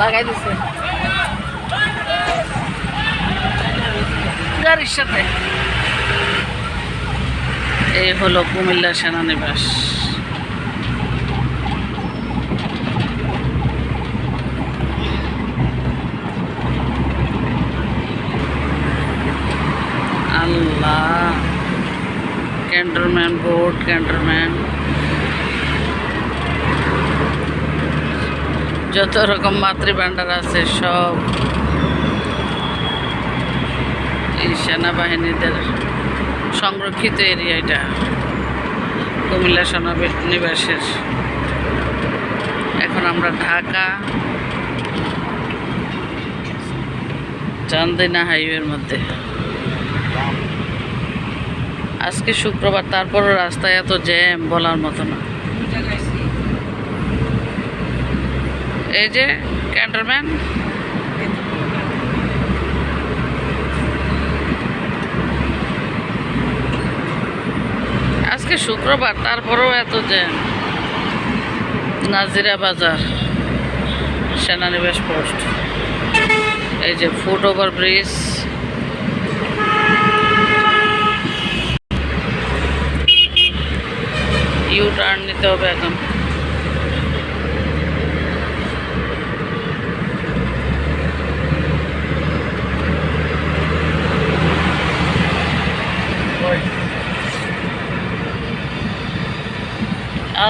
লাগাই দিছে গাড়ির সাথে। এই হলো কুমিল্লা সেনানিবাস। আল্লাহ। Cantonment board cantonment. যত রকম মাতৃভাণ্ডার আছে, সব এই সেনাবাহিনীদের সংরক্ষিত এরিয়া এটা। কুমিল্লা সেনানিবাসের। এখন আমরা ঢাকা, চান্দিনা হাইওয়ের মধ্যে। আজকে শুক্রবার, তারপরও রাস্তায় এত জ্যাম বলার মতো না। এই যে ক্যান্টনম্যান আজকে শুক্রবার, তারপরেও এত যে নাজিরা বাজার, সেনানিবাস পোস্ট। এই যে foot over bridge. U turn নিতে হবে এখন।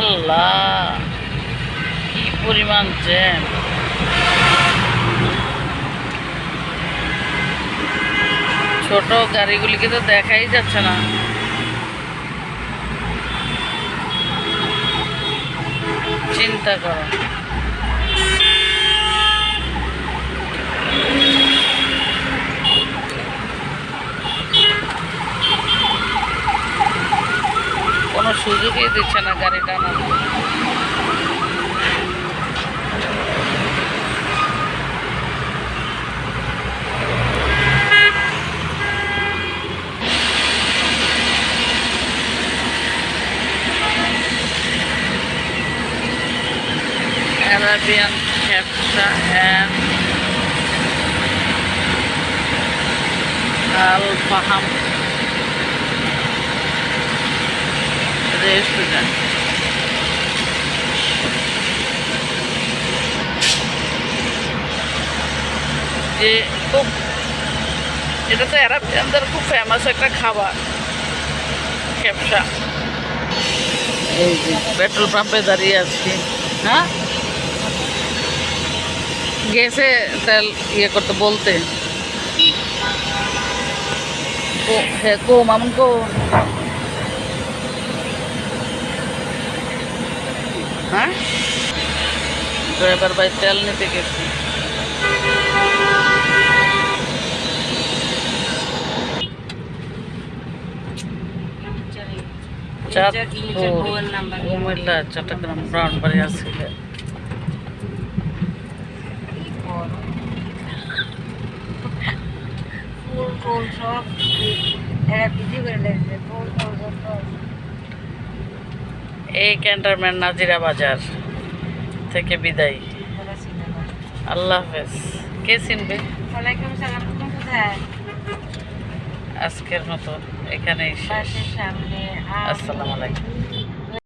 আল্লাহ কি পরিমাণ জ্যাম। ছোট গাড়িগুলিকে তো দেখাই যাচ্ছে না। চিন্তা করো। কোনো সুযোগই দিচ্ছে না গাড়ি টানার Arabian Kefsa and Al Faham restaurant. যে খুব এটা তো অ্যারাবিয়ানদের খুব ফেমাস একটা খাবার খেপসা এই যে পেট্রোল পাম্পে দাঁড়িয়ে আছি হ্যাঁ গেছে তেল ইয়ে করতে বলতে কো হে কো মামুন ড্রাইভার ভাই তেল নিতে গেছি। চাঁদপুর কুমিল্লা চট্টগ্রাম ব্রাউনবাড়ি এই ক্যান্টনমেন্ট নাজিরা বাজার। থেকে বিদায়। আল্লাহ হাফেজ। কে চিনবে? আজকের মতো এখানেই শেষ। আসসালামু আলাইকুম।